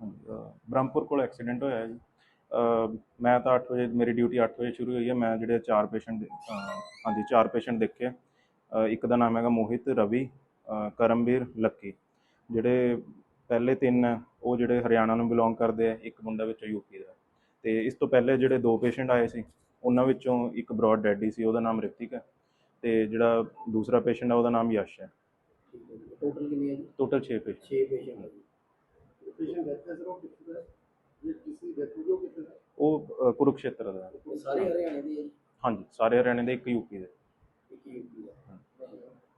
ਹਾਂਜੀ, ਅਹ ਬ੍ਰਹਮਪੁਰ ਕੋਲ ਐਕਸੀਡੈਂਟ ਹੋਇਆ ਜੀ। ਮੈਂ ਤਾਂ 8 ਵਜੇ ਮੇਰੀ ਡਿਊਟੀ 8 ਵਜੇ ਸ਼ੁਰੂ ਹੋਈ ਹੈ। ਮੈਂ ਜਿਹੜੇ ਚਾਰ ਪੇਸ਼ੈਂਟ ਹਾਂਜੀ ਚਾਰ ਪੇਸ਼ੈਂਟ ਦੇਖੇ। ਇੱਕ ਦਾ ਨਾਮ ਹੈਗਾ ਮੋਹਿਤ ਰਵੀ ਕਰਮਵੀਰ ਲੱਕੀ। ਜਿਹੜੇ ਪਹਿਲੇ ਤਿੰਨ ਹੈ, ਉਹ ਜਿਹੜੇ ਹਰਿਆਣਾ ਨੂੰ ਬਿਲੋਂਗ ਕਰਦੇ ਆ ਇੱਕ ਮੁੰਡਾ ਵਿੱਚੋਂ ਯੂਪੀ ਦਾ। ਤੇ ਇਸ ਤੋਂ ਪਹਿਲੇ ਜਿਹੜੇ ਦੋ ਪੇਸ਼ੈਂਟ ਆਏ ਸੀ ਉਹਨਾਂ ਵਿੱਚੋਂ ਇੱਕ ਬ੍ਰੌਡ ਡੈਡੀ ਸੀ ਉਹਦਾ ਨਾਮ ਰਿਤਿਕ ਹੈ। ਤੇ ਜਿਹੜਾ ਦੂਸਰਾ ਪੇਸ਼ੈਂਟ ਹੈ ਉਹਦਾ ਨਾਮ ਯਸ਼ ਹੈ। ਟੋਟਲ ਕਿੰਨੀ ਹੈ ਜੀ ਟੋਟਲ 6 ਪੇਸ਼ੈਂਟ 6 ਪੇਸ਼ੈਂਟ ਹੈ ਜੀ ਪੇਸ਼ੈਂਟ ਡੈਥ ਹੈ ਸਰ ਉਹ ਕਿੱਥੇ ਦਾ ਹੈ? ਜੇ ਕਿਸੇ ਡੈਥ ਹੋ ਗਈ ਉਹ ਕਿੱਥੇ ਦਾ ਹੈ? ਉਹ ਅਹ ਕੁਰੂਕਸ਼ੇਤਰ ਦਾ ਹੈ। ਉਹ ਸਾਰੇ ਹਰਿਆਣੇ ਦੇ ਹੈ ਜੀ ਹਾਂਜੀ ਸਾਰੇ ਹਰਿਆਣੇ ਦੇ ਇੱਕ ਯੂਪੀ ਦੇ ਇੱਕ ਯੂਪੀ ਦਾ